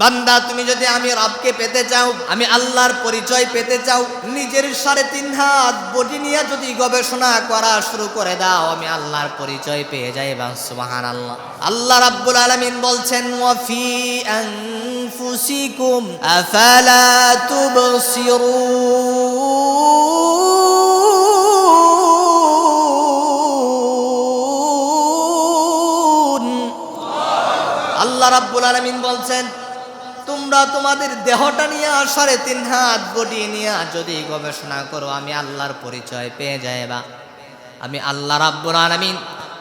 বান্দা, তুমি যদি আমি রবকে পেতে চাও, আমি আল্লাহর পরিচয় পেতে চাও, নিজের সাড়ে তিন হাত বডি নিয়ে যদি গবেষণা করা শুরু করে দাও, আমি আল্লাহর পরিচয় পেয়ে যাই এবং সুবাহান আল্লাহ আল্লাহ রাব্বুল আলামিন বলছেন, ওয়াফি আনফুসিকুম, আফালা তুবসিরুন? আল্লাহ রাব্বুল আলামিন বলছেন তোমরা তোমাদের দেহটা নিয়ে সাড়ে তিন হাত বডি নিয়ে যদি গবেষণা করো, আমি আল্লাহর পরিচয় পেয়ে যাই বা আমি আল্লাহ রাব্বুল আলামিন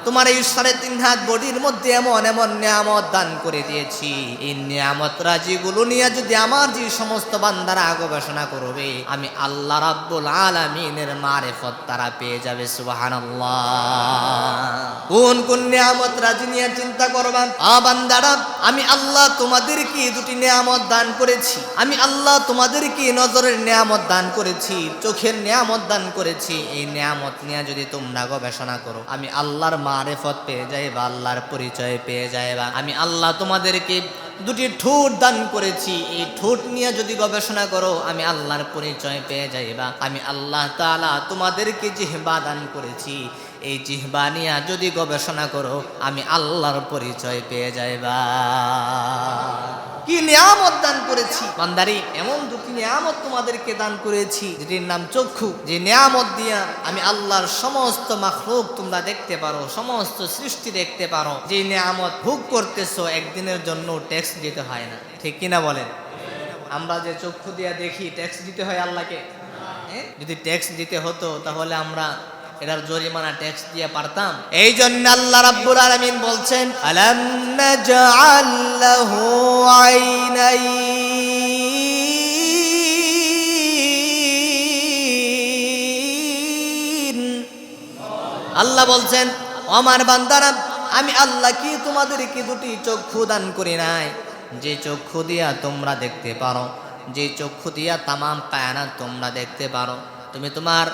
তোমার এই সাড়ে তিন হাত বডির মধ্যে এমন এমন নিয়ামত দান করে দিয়েছি। এই নিয়ামত রাজিগুলো নিয়ে যদি আমার যে সমস্ত বান্দারা গবেষণা করবে, আমি আল্লাহ রাব্বুল আলামিনের মারেফত তারা পেয়ে যাবে, সুবহানাল্লাহ। কোন কোন নিয়ামত রাজি নিয়ে চিন্তা করবা? আ বান্দারা, আমি আল্লাহ তোমাদের কি দুটি নিয়ামত দান করেছি। আমি আল্লাহ তোমাদের কি নজরের নিয়ামত দান করেছি, চোখের নিয়ামত দান করেছি। এই নিয়ামত নিয়ে যদি তোমরা গবেষণা করো, আমি আল্লাহর মারেফত পেয়ে যাইবা, আল্লাহর পরিচয় পেয়ে যাইবা। আমি আল্লাহ তোমাদেরকে দুটি ঠোঁট দান করেছি। এই ঠোঁট নিয়ে যদি গবেষণা করো, আমি আল্লাহর পরিচয় পেয়ে যাইবা। আমি আল্লাহ তালা তোমাদেরকে জিহবা দান করেছি। এই জিহবা নিয়ে যদি গবেষণা করো, আমি আল্লাহর পরিচয় পেয়ে যাইবা। কি নিয়ামত দান করেছি? বান্দারি, এমন দুটি নিয়ামত তোমাদেরকে দান করেছি, যেটির নাম চক্ষু। যে নিয়ামত দিয়া আমি আল্লাহর সমস্ত মাখলুক তোমরা দেখতে পারো, সমস্ত সৃষ্টি দেখতে পারো। যে নিয়ামত ভোগ করতেছো, একদিনের জন্য ট্যাক্স দিতে হয় না। ঠিক কিনা বলেন? আমরা যে চক্ষু দিয়া দেখি ট্যাক্স দিতে হয় আল্লাহকে? হ্যাঁ? যদি ট্যাক্স দিতে হতো, তাহলে আমরা এটার জরিমানা ট্যাক্স দিয়ে পারতাম। এই জন্য আল্লাহ রাব্বুল আলামিন বলছেন আলাম নাজআল লাহু আইনাইন। আল্লাহ বলছেন আমার বান্দারা আমি আল্লাহ কি তোমাদের কি দুটি চক্ষু দান করি নাই? যে চক্ষু দিয়া তোমরা দেখতে পারো যে চক্ষু দিয়া তামাম পায়না তোমরা দেখতে পারো। তুমি তোমার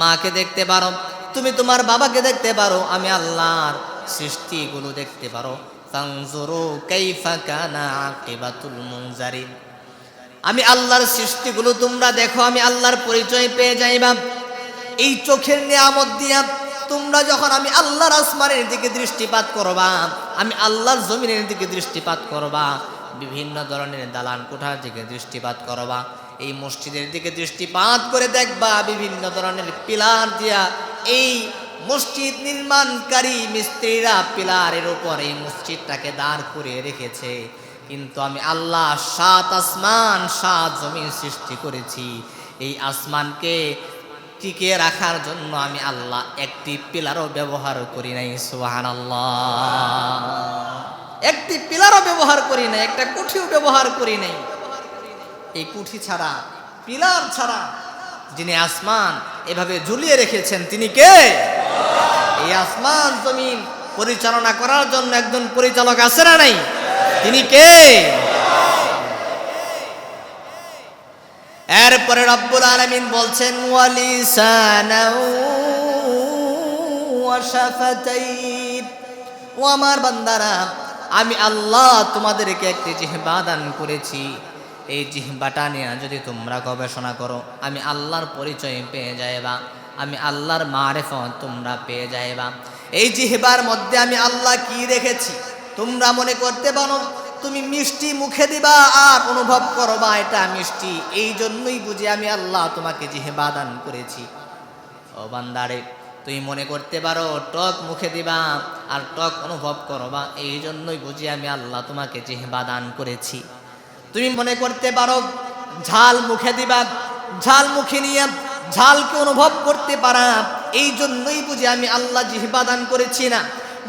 মাকে দেখতে পারো, তুমি তোমার বাবাকে দেখতে পারো, আমি আল্লাহর সৃষ্টিগুলো দেখতে পারো। আমি আল্লাহর সৃষ্টিগুলো তোমরা দেখো, আমি আল্লাহর পরিচয় পেয়ে যাইবা এই চোখের নিয়ামত দিয়া তোমরা যখন আমি আল্লাহর আসমানের দিকে দৃষ্টিপাত করবা, আমি আল্লাহর জমিনের দিকে দৃষ্টিপাত করবা, বিভিন্ন ধরনের দালান কোঠার দিকে দৃষ্টিপাত করবা। এই মসজিদের দিকে দৃষ্টিপাত করে দেখবা বিভিন্ন ধরনের পিলার দিয়া এই মসজিদ নির্মাণকারী মিস্ত্রিরা পিলারের উপর এই মসজিদটাকে দাঁড় করিয়ে রেখেছে। কিন্তু আমি আল্লাহ সাত আসমান, সাত জমিন সৃষ্টি করেছি। এই আসমানকে টিকে রাখার জন্য আমি আল্লাহ একটি পিলারও ব্যবহার করি নাই সুহান আল্লাহ একটি পিলারও ব্যবহার করি নাই, একটা কুঠিও ব্যবহার করি নাই। এই কুঠি ছাড়া, পিলার ছাড়া। যিনি আসমান এভাবে ঝুলিয়ে রেখেছেন, তিনি কে? এই আসমান জমিন পরিচালনা করার জন্য একজন পরিচালক আছে না নাই? তিনি কে? এরপরে রব্বুল আলামিন বলছেন, ওয়ালিসানাউ ওয়া ও আমার বান্দারা, আমি আল্লাহ তোমাদেরকে একটি জিহ্বা দান করেছি। এই জিহ্বাটা নিয়ে যদি তোমরা গবেষণা করো, আমি আল্লাহর পরিচয় পেয়ে যাইবা, আমি আল্লাহর মারেফত তোমরা পেয়ে যাইবা। এই জিহ্বার মধ্যে আমি আল্লাহ কি রেখেছি? তোমরা মনে করতে পারো, তুমি মিষ্টি মুখে দিবা আর অনুভব করবা এটা মিষ্টি। এই জন্যই বুঝি আমি আল্লাহ তোমাকে জিহ্বা দান করেছি। ও বান্দারে তুই মনে করতে পারো, টক মুখে দিবা আর টক অনুভব করবা এই জন্যই বুঝি আমি আল্লাহ তোমাকে জিহ্বা দান করেছি। তুমি মনে করতে পারো, ঝাল মুখে দিবা, ঝাল মুখে নিয়ে ঝালকে অনুভব করতে পারা এই জন্যই বুঝে আমি আল্লাহ জিহ্বা দান করেছি না।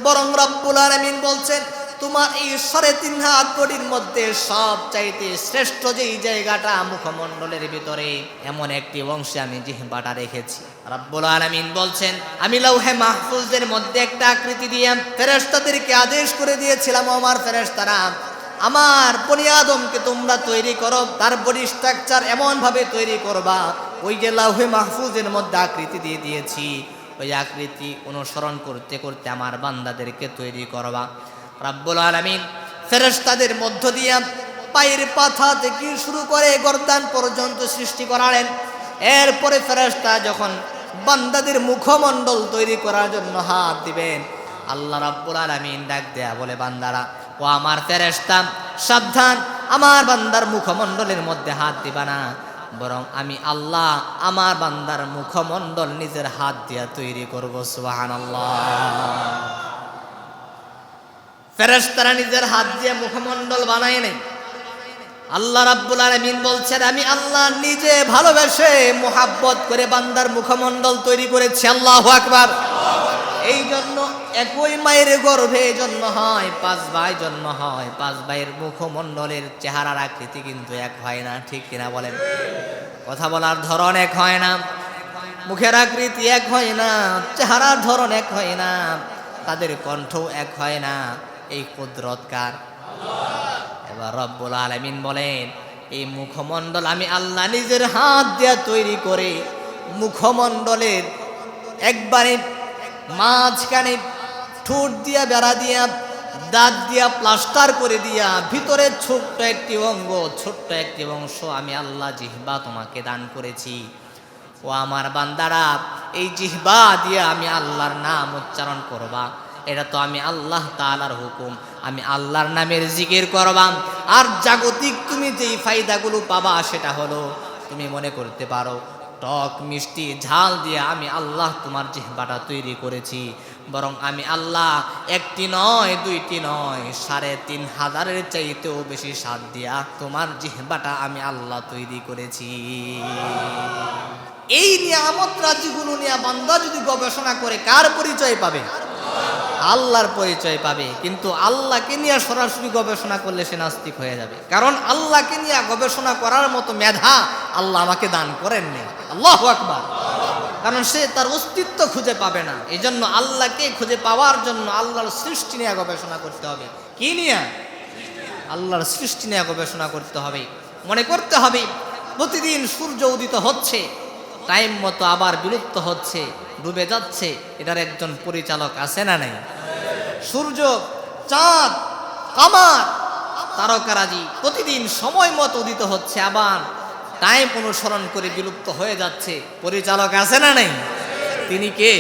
বরং রব্বুল আলামিন বলছেন, তোমার এই সাড়ে তিন হাত বডির মধ্যে সব চাইতে শ্রেষ্ঠ যেই জায়গাটা মুখমণ্ডলের ভিতরে, এমন একটি অংশে আমি জিহ্বাটা রেখেছি। রব্বুল আলামিন বলছেন, আমি লৌহে মাহফুজদের মধ্যে একটা আকৃতি দিয়ে ফেরেশতাদেরকে আদেশ করে দিয়েছিলাম, আমার ফেরেশতারা আমার বনি আদমকে তোমরা তৈরি করো, তার বডি স্ট্রাকচার এমনভাবে তৈরি করবা, ওই যে লাউহে মাহফুজের মধ্যে আকৃতি দিয়ে দিয়েছি, ওই আকৃতি অনুসরণ করতে করতে আমার বান্দাদেরকে তৈরি করবা। রাব্বুল আলামিন ফেরেশতাদের মধ্য দিয়ে পায়ের পাথা থেকে শুরু করে গর্দান পর্যন্ত সৃষ্টি করালেন। এরপরে ফেরেশতা যখন বান্দাদের মুখমণ্ডল তৈরি করার জন্য হাত দিবেন, আল্লাহ রাব্বুল আলামিন ডাক দেয়া বলে, বান্দারা ও আমার ফেরেশতা, সাবধান, আমার বান্দার মুখমণ্ডলের মধ্যে হাত দিবা না। বরং আমি আল্লাহ আমার বান্দার মুখমণ্ডল নিজের হাত দিয়া তৈরি করব, সুবহানাল্লাহ। ফেরেশতারা নিজের হাত দিয়ে মুখমণ্ডল বানায় নেই আল্লাহ রাব্বুল আলামিন বলছেন, আমি আল্লাহ নিজে ভালোবেসে মোহাব্বত করে বান্দার মুখমণ্ডল তৈরি করেছি, আল্লাহু আকবার। এই জন্য একই মায়ের গর্ভে জন্ম হয়, পাঁচ ভাই জন্ম হয়। পাঁচ ভাইয়ের মুখমণ্ডলের চেহারার আকৃতি কিন্তু এক হয় না, ঠিক কিনা বলেন? কথা বলার ধরন এক হয় না, মুখের আকৃতি এক হয় না, চেহারার ধরন এক হয় না, তাদের কণ্ঠ এক হয় না, এই কুদরতকার এবার রব্বুল আলামিন বলেন, এই মুখমণ্ডল আমি আল্লাহ নিজের হাত দিয়া তৈরি করে মুখমণ্ডলের একবারে মাঝখানে ঠোঁট দিয়া বেড়া দিয়া, দাঁত দিয়া প্লাস্টার করে দিয়া, ভিতরে ছোট্ট একটি অঙ্গ, ছোট্ট একটি অংশ আমি আল্লাহ জিহ্বা তোমাকে দান করেছি। ও আমার বান্দারা, এই জিহ্বা দিয়ে আমি আল্লাহর নাম উচ্চারণ করবা। এটা তো আমি আল্লাহ তাআলার হুকুম, আমি আল্লাহর নামের জিকির করবা। আর জাগতিক তুমি যেই ফায়দাগুলো পাবা সেটা হলো, তুমি মনে করতে পারো টক মিষ্টি ঝাল দিয়ে আমি আল্লাহ তোমার জেহবাটা তৈরি করেছি। বরং আমি আল্লাহ একটি নয়, দুইটি নয়, সাড়ে তিন হাজারের চাইতেও বেশি স্বাদ দিয়া তোমার জেহবাটা আমি আল্লাহ তৈরি করেছি। এই নিয়ামত রাজিগুলো নিয়ে বান্দা যদি গবেষণা করে, কার পরিচয় পাবে? আল্লাহর পরিচয় পাবে, কিন্তু আল্লাহকে নিয়ে সরাসরি গবেষণা করলে সে নাস্তিক হয়ে যাবে। কারণ আল্লাহকে নিয়ে গবেষণা করার মতো মেধা আল্লাহ আমাকে দান করেননি। আল্লাহ আকবার। কারণ সে তার অস্তিত্ব খুঁজে পাবে না। এই জন্য আল্লাহকে খুঁজে পাওয়ার জন্য আল্লাহর সৃষ্টি নিয়ে গবেষণা করতে হবে। কি নিয়ে? আল্লাহর সৃষ্টি নিয়ে গবেষণা করতে হবে। মনে করতে হবে, প্রতিদিন সূর্য উদিত হচ্ছে। টাইম মতো আবার বিলুপ্ত হচ্ছে, ডুবে যাচ্ছে, এটার একজন পরিচালক আছে না নাই? সূর্য, চাঁদ, কামার, তারকারাজি প্রতিদিন সময় মতো উদিত হচ্ছে, আবার টাইম অনুসরণ করে বিলুপ্ত হয়ে যাচ্ছে, পরিচালক আছে না নাই? তিনি কে?